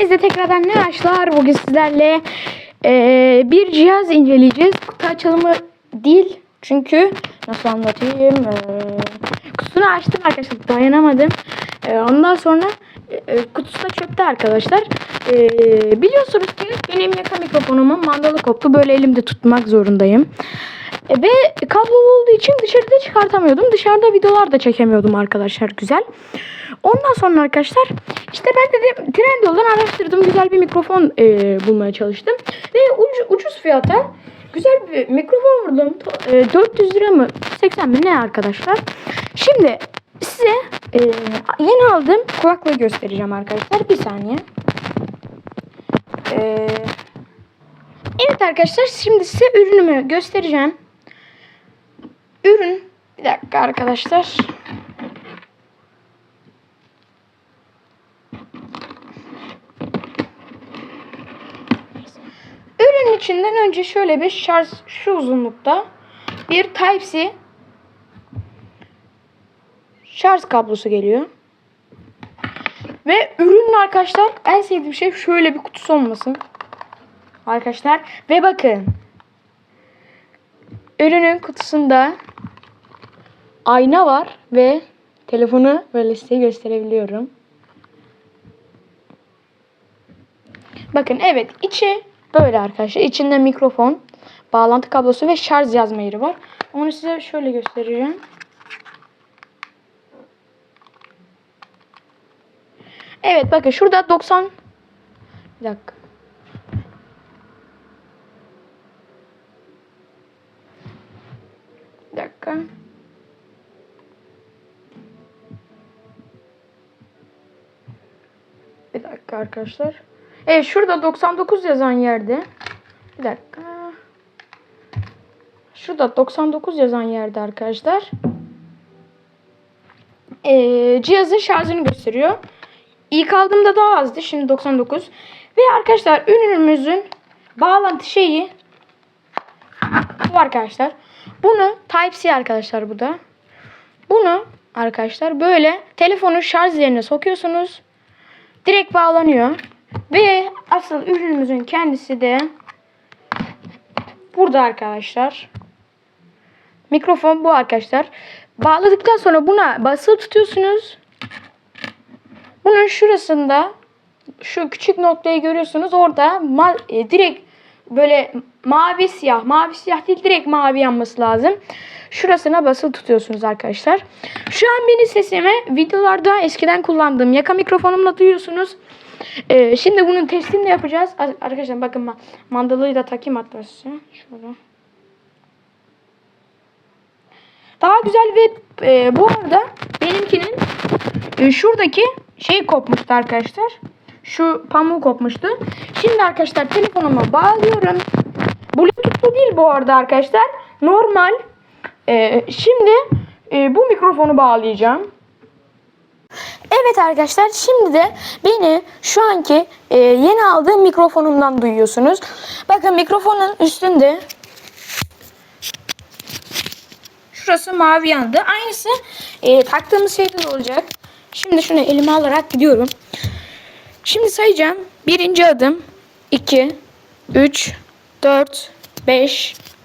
Hepinize tekrardan ne açlar? Bugün sizlerle eee, bir cihaz inceleyeceğiz. Kutu açılımı değil. Çünkü nasıl anlatayım? Eee, kutusunu açtım arkadaşlar. Dayanamadım. Eee, ondan sonra eee, kutusu da çöpte arkadaşlar. Eee, biliyorsunuz ki benim yaka mikrofonumun mandalı koptu. Böyle elimde tutmak zorundayım. E, Ve kablolu olduğu için dışarıda çıkartamıyordum. Dışarıda videolar da çekemiyordum arkadaşlar güzel. Ondan sonra arkadaşlar işte ben dedim Trendyol'dan araştırdım. Güzel bir mikrofon e, bulmaya çalıştım. Ve ucu- ucuz fiyata güzel bir mikrofon buldum. E, 400 lira mı 80 mi ne arkadaşlar. Şimdi size e, yeni aldığım kulaklığı göstereceğim arkadaşlar. Bir saniye. Eee Evet arkadaşlar şimdi size ürünümü göstereceğim. Ürün bir dakika arkadaşlar. Ürün içinden önce şöyle bir şarj şu uzunlukta bir Type-C şarj kablosu geliyor. Ve ürünün arkadaşlar en sevdiğim şey şöyle bir kutusu olması. Arkadaşlar ve bakın. Ürünün kutusunda ayna var ve telefonu böyle size gösterebiliyorum. Bakın evet içi böyle arkadaşlar. İçinde mikrofon, bağlantı kablosu ve şarj yazma yeri var. Onu size şöyle göstereceğim. Evet bakın şurada 90 bir dakika. Bir dakika. Bir dakika arkadaşlar. Evet şurada 99 yazan yerde. Bir dakika. Şurada 99 yazan yerde arkadaşlar. Ee, cihazın şarjını gösteriyor. İlk aldığımda daha azdı. Şimdi 99. Ve arkadaşlar ürünümüzün bağlantı şeyi bu arkadaşlar. Bunu Type-C arkadaşlar bu da. Bunu arkadaşlar böyle telefonu şarj yerine sokuyorsunuz. Direkt bağlanıyor. Ve asıl ürünümüzün kendisi de burada arkadaşlar. Mikrofon bu arkadaşlar. Bağladıktan sonra buna basılı tutuyorsunuz. Bunun şurasında şu küçük noktayı görüyorsunuz. Orada e, direkt böyle mavi siyah, mavi siyah değil direkt mavi yanması lazım. Şurasına basılı tutuyorsunuz arkadaşlar. Şu an benim sesimi videolarda eskiden kullandığım yaka mikrofonumla duyuyorsunuz. Ee, şimdi bunun testini de yapacağız. Ar- Arkadaşlar bakın ma- mandalıyı da takayım hatta size. Şöyle. Daha güzel ve e, bu arada benimkinin e, şuradaki şey kopmuştu arkadaşlar. Şu pamuğu kopmuştu. Şimdi arkadaşlar telefonuma bağlıyorum. Bluetooth'lu değil bu arada arkadaşlar. Normal. E, şimdi e, bu mikrofonu bağlayacağım. Evet arkadaşlar şimdi de beni şu anki e, yeni aldığım mikrofonumdan duyuyorsunuz. Bakın mikrofonun üstünde Şurası mavi yandı. Aynısı e, taktığımız şeyde de olacak. Şimdi şunu elime alarak gidiyorum. Şimdi sayacağım. Birinci adım 2, 3, 4, 5,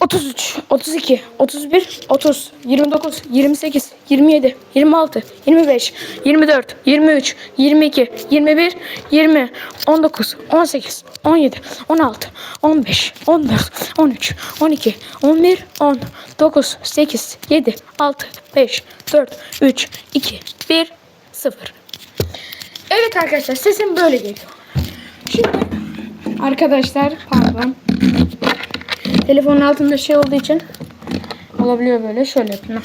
33, 32, 31, 30, 29, 28, 27, 26, 25, 24, 23, 22, 21, 20, 19, 18, 17, 16, 15, 14, 13, 12, 11, 10, 9, 8, 7, 6, 5, 4, 3, 2, 1, 0. Evet arkadaşlar sesim böyle geliyor. Şimdi arkadaşlar pardon. Telefonun altında şey olduğu için olabiliyor böyle. Şöyle yapayım.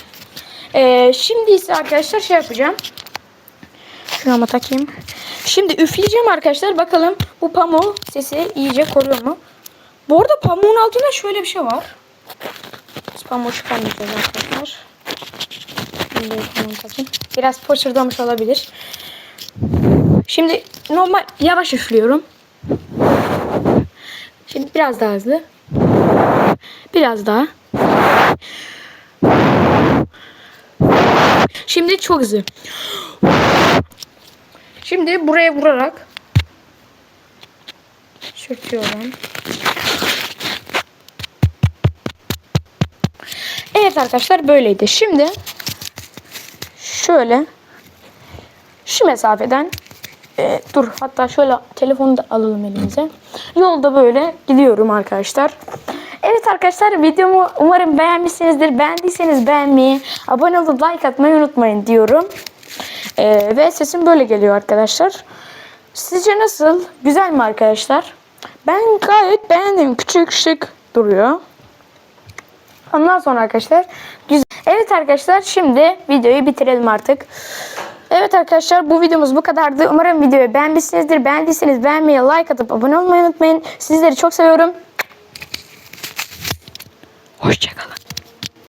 Ee, şimdi ise arkadaşlar şey yapacağım. Şurama takayım. Şimdi üfleyeceğim arkadaşlar. Bakalım bu pamuğu sesi iyice koruyor mu? Bu arada pamuğun altında şöyle bir şey var. Spam boşu kalmayacağız arkadaşlar. Biraz poşırdamış olabilir. Şimdi normal yavaş üflüyorum. Şimdi biraz daha hızlı. Biraz daha. Şimdi çok hızlı. Şimdi buraya vurarak sürtüyorum. Evet arkadaşlar böyleydi. Şimdi şöyle şu mesafeden e, dur hatta şöyle telefonu da alalım elimize. Yolda böyle gidiyorum arkadaşlar. Evet arkadaşlar videomu umarım beğenmişsinizdir. Beğendiyseniz beğenmeyi, abone olup like atmayı unutmayın diyorum. E, ve sesim böyle geliyor arkadaşlar. Sizce nasıl? Güzel mi arkadaşlar? Ben gayet beğendim. Küçük şık duruyor. Ondan sonra arkadaşlar güzel. Evet arkadaşlar şimdi videoyu bitirelim artık. Evet arkadaşlar bu videomuz bu kadardı. Umarım videoyu beğenmişsinizdir. Beğendiyseniz beğenmeyi, like atıp abone olmayı unutmayın. Sizleri çok seviyorum. Hoşçakalın.